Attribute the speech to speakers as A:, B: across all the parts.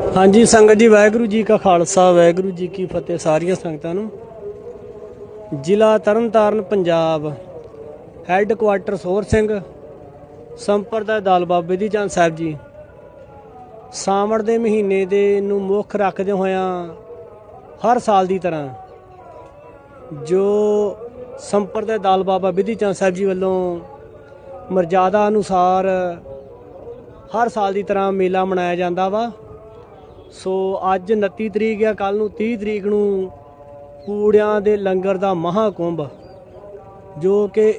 A: ਹਾਂਜੀ, ਸੰਗਤ ਜੀ, ਵਾਹਿਗੁਰੂ ਜੀ ਕਾ ਖਾਲਸਾ, ਵਾਹਿਗੁਰੂ ਜੀ ਕੀ ਫਤਿਹ, ਸਾਰੀਆਂ ਸੰਗਤਾਂ ਨੂੰ। ਜ਼ਿਲ੍ਹਾ ਤਰਨਤਾਰਨ, ਪੰਜਾਬ। ਹੈੱਡ ਕੁਆਟਰ ਸੋਰ ਸਿੰਘ ਸੰਪਰਦਾ ਦਾਲ ਬਾਬੇ ਦੀ ਚੰਦ ਸਾਹਿਬ ਜੀ। ਸਾਵਣ ਦੇ ਮਹੀਨੇ ਦੇ ਨੂੰ ਮੁੱਖ ਰੱਖਦੇ ਹੋਇਆਂ ਹਰ ਸਾਲ ਦੀ ਤਰ੍ਹਾਂ ਜੋ ਸੰਪਰਦਾ ਦਾਲ ਬਾਬਾ ਵਿਧੀ ਚੰਦ ਸਾਹਿਬ ਜੀ ਵੱਲੋਂ ਮਰਜ਼ਾਦਾ ਅਨੁਸਾਰ ਹਰ ਸਾਲ ਦੀ ਤਰ੍ਹਾਂ ਮੇਲਾ ਮਨਾਇਆ ਜਾਂਦਾ ਵਾ। ਸੋ ਅੱਜ 29 ਤਰੀਕ ਆ ਕੱਲ ਨੂੰ 30 ਤਰੀਕ ਨੂੰ ਪੂੜਿਆਂ ਦੇ ਲੰਗਰ ਦਾ ਮਹਾਕੁੰਭ, ਜੋ ਕਿ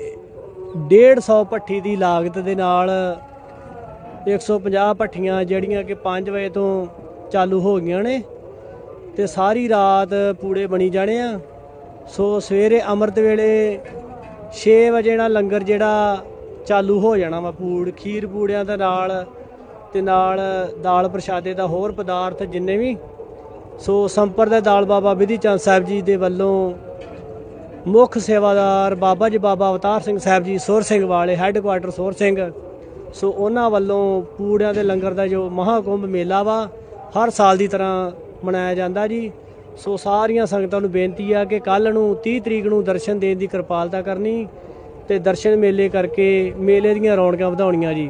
A: 150 ਭੱਠੀ ਦੀ ਲਾਗਤ ਦੇ ਨਾਲ 150 ਭੱਠੀਆਂ ਜਿਹੜੀਆਂ ਕਿ 5 ਵਜੇ ਤੋਂ ਚਾਲੂ ਹੋ ਗਈਆਂ ਨੇ ਤੇ ਸਾਰੀ ਰਾਤ ਪੂੜੇ ਬਣੀ ਜਾਣੇ ਆ। ਸੋ ਸਵੇਰੇ ਅੰਮ੍ਰਿਤ ਵੇਲੇ 6 ਵਜੇ ਨਾਲ ਲੰਗਰ ਜਿਹੜਾ ਚਾਲੂ ਹੋ ਜਾਣਾ ਵਾ ਪੂੜ ਖੀਰ ਪੂੜਿਆਂ ਦੇ ਨਾਲ। ਤੇ ਨਾਲ ਦਾਲ ਪ੍ਰਸ਼ਾਦੇ ਦਾ ਹੋਰ ਪਦਾਰਥ ਜਿੰਨੇ ਵੀ। ਸੋ ਸੰਪਰਦਾ ਦਾਲ ਬਾਬਾ ਵਿਧੀ ਚੰਦ ਸਾਹਿਬ ਜੀ ਦੇ ਵੱਲੋਂ ਮੁੱਖ ਸੇਵਾਦਾਰ ਬਾਬਾ ਜੀ ਬਾਬਾ ਅਵਤਾਰ ਸਿੰਘ ਸਾਹਿਬ ਜੀ, ਸੁਰ ਸਿੰਘ ਵਾਲੇ ਹੈੱਡਕੁਆਟਰ ਸੁਰ ਸਿੰਘ। ਸੋ ਉਹਨਾਂ ਵੱਲੋਂ ਪੂੜਿਆਂ ਦੇ ਲੰਗਰ ਦਾ ਜੋ ਮਹਾਕੁੰਭ ਮੇਲਾ ਵਾ, ਹਰ ਸਾਲ ਦੀ ਤਰ੍ਹਾਂ ਮਨਾਇਆ ਜਾਂਦਾ ਜੀ। ਸੋ ਸਾਰੀਆਂ ਸੰਗਤਾਂ ਨੂੰ ਬੇਨਤੀ ਆ ਕਿ ਕੱਲ ਨੂੰ 30 ਤਰੀਕ ਨੂੰ ਦਰਸ਼ਨ ਦੇਣ ਦੀ ਕਿਰਪਾਲਤਾ ਕਰਨੀ ਤੇ ਦਰਸ਼ਨ ਮੇਲੇ ਕਰਕੇ ਮੇਲੇ ਦੀਆਂ ਰੌਣਕਾਂ ਵਧਾਉਣੀਆਂ ਜੀ।